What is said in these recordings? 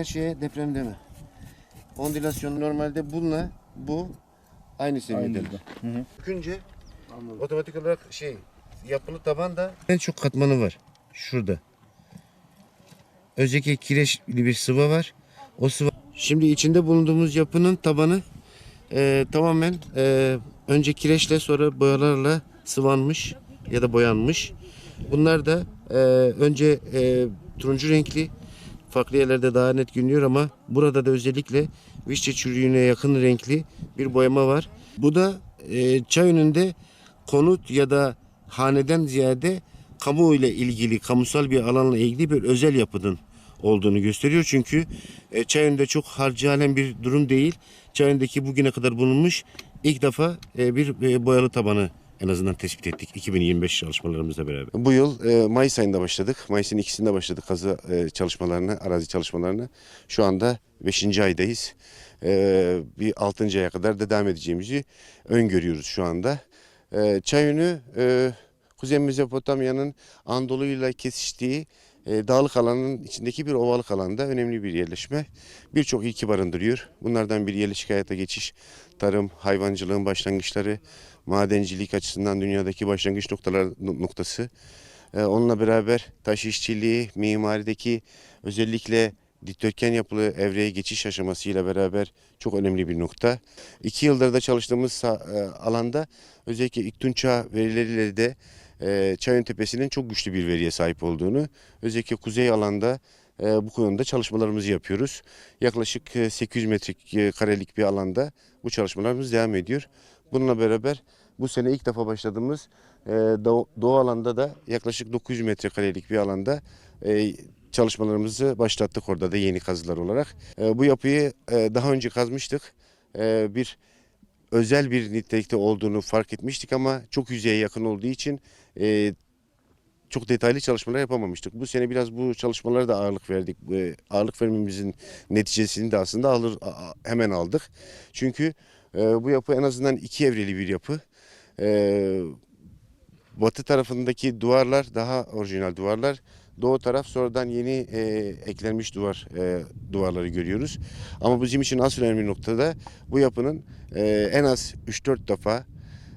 her şeye deprem deme. Ondilasyon normalde bununla bu aynı seviyededir. Hı hı. Künce Bükünce otomatik olarak şey yapılı taban da en çok katmanı var. Şurada. Önceki kireçli bir sıva var. O sıva. Şimdi içinde bulunduğumuz yapının tabanı e, tamamen e, önce kireçle sonra boyalarla sıvanmış ya da boyanmış. Bunlar da e, önce e, turuncu renkli farklı yerlerde daha net görünüyor ama burada da özellikle vişçe çürüğüne yakın renkli bir boyama var. Bu da e, çay önünde konut ya da haneden ziyade kamu ile ilgili, kamusal bir alanla ilgili bir özel yapının olduğunu gösteriyor. Çünkü e, Çayön'de çok harcayalen bir durum değil. Çayön'deki bugüne kadar bulunmuş ilk defa e, bir e, boyalı tabanı en azından tespit ettik 2025 çalışmalarımızla beraber. Bu yıl e, Mayıs ayında başladık. Mayıs'ın ikisinde başladık kazı e, çalışmalarını, arazi çalışmalarını. Şu anda 5. aydayız. E, bir 6. aya kadar da devam edeceğimizi öngörüyoruz şu anda. E, Çayönü e, Kuzey Mezopotamya'nın Anadolu'yla kesiştiği e, dağlık alanın içindeki bir ovalık alanda önemli bir yerleşme. Birçok ilki barındırıyor. Bunlardan bir yerleşik hayata geçiş, tarım, hayvancılığın başlangıçları, madencilik açısından dünyadaki başlangıç noktalar noktası. E, onunla beraber taş işçiliği, mimarideki özellikle dikdörtgen yapılı evreye geçiş aşamasıyla beraber çok önemli bir nokta. İki yıldır da çalıştığımız e, alanda özellikle İktun Çağ verileriyle de e, Çayın Tepesi'nin çok güçlü bir veriye sahip olduğunu, özellikle kuzey alanda e, bu konuda çalışmalarımızı yapıyoruz. Yaklaşık e, 800 metrekarelik bir alanda bu çalışmalarımız devam ediyor. Bununla beraber bu sene ilk defa başladığımız doğu, alanda da yaklaşık 900 metrekarelik bir alanda çalışmalarımızı başlattık orada da yeni kazılar olarak. E, bu yapıyı e, daha önce kazmıştık. E, bir özel bir nitelikte olduğunu fark etmiştik ama çok yüzeye yakın olduğu için çok detaylı çalışmalar yapamamıştık. Bu sene biraz bu çalışmalara da ağırlık verdik. Ağırlık vermemizin neticesini de aslında alır hemen aldık. Çünkü bu yapı en azından iki evreli bir yapı. Batı tarafındaki duvarlar daha orijinal duvarlar. Doğu taraf sonradan yeni e, eklenmiş duvar e, duvarları görüyoruz. Ama bizim için asıl önemli noktada bu yapının e, en az 3-4 defa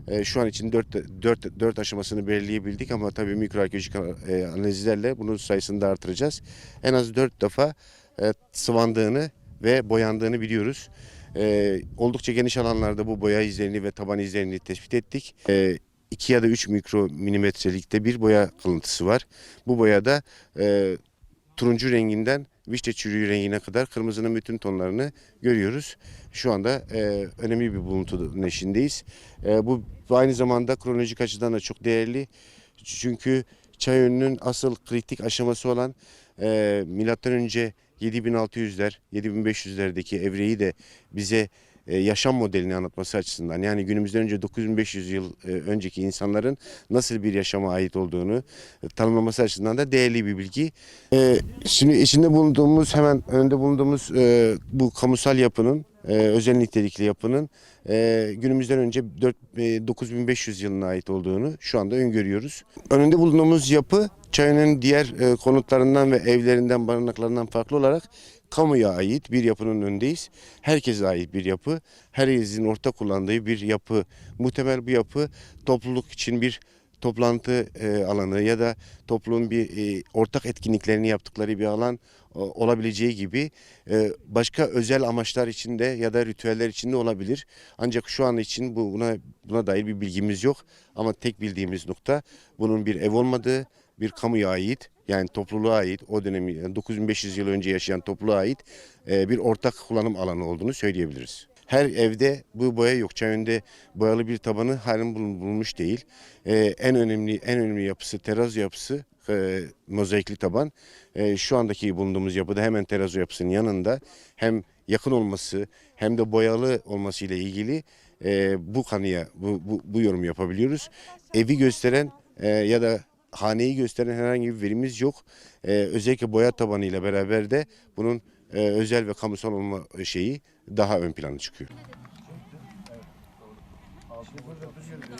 e, şu an için 4, 4, 4 aşamasını belirleyebildik ama tabii mikroarkeolojik e, analizlerle bunun sayısını da artıracağız. En az 4 defa e, sıvandığını ve boyandığını biliyoruz. E, oldukça geniş alanlarda bu boya izlerini ve taban izlerini tespit ettik. E, 2 ya da 3 mikro milimetrelikte bir boya kalıntısı var. Bu boyada e, turuncu renginden vişne çürüğü rengine kadar kırmızının bütün tonlarını görüyoruz. Şu anda e, önemli bir buluntunun eşindeyiz. E, bu aynı zamanda kronolojik açıdan da çok değerli. Çünkü çay önünün asıl kritik aşaması olan e, milattan önce 7600'ler, 7500'lerdeki evreyi de bize yaşam modelini anlatması açısından yani günümüzden önce 9500 yıl e, önceki insanların nasıl bir yaşama ait olduğunu e, tanımlaması açısından da değerli bir bilgi. E, şimdi içinde bulunduğumuz hemen önünde bulunduğumuz e, bu kamusal yapının e, özel nitelikli yapının e, günümüzden önce 4, e, 9500 yılına ait olduğunu şu anda öngörüyoruz. Önünde bulunduğumuz yapı Çayının diğer e, konutlarından ve evlerinden, barınaklarından farklı olarak kamuya ait bir yapının önündeyiz. Herkese ait bir yapı. Herkesin ortak kullandığı bir yapı. Muhtemel bu yapı topluluk için bir toplantı e, alanı ya da toplumun bir e, ortak etkinliklerini yaptıkları bir alan e, olabileceği gibi e, başka özel amaçlar içinde ya da ritüeller içinde olabilir. Ancak şu an için bu buna buna dair bir bilgimiz yok. Ama tek bildiğimiz nokta bunun bir ev olmadığı, bir kamuya ait yani topluluğa ait o dönemi yani 9500 yıl önce yaşayan topluluğa ait e, bir ortak kullanım alanı olduğunu söyleyebiliriz. Her evde bu boya yok. Çayönde boyalı bir tabanı halen bulun- bulunmuş değil. E, en önemli en önemli yapısı terazo yapısı e, mozaikli taban. E, şu andaki bulunduğumuz yapıda hemen terazo yapısının yanında hem yakın olması hem de boyalı olması ile ilgili e, bu kanıya bu, bu, bu yorum yapabiliyoruz. Evi gösteren e, ya da haneyi gösteren herhangi bir verimiz yok. Ee, özellikle boya tabanıyla beraber de bunun e, özel ve kamusal olma şeyi daha ön plana çıkıyor.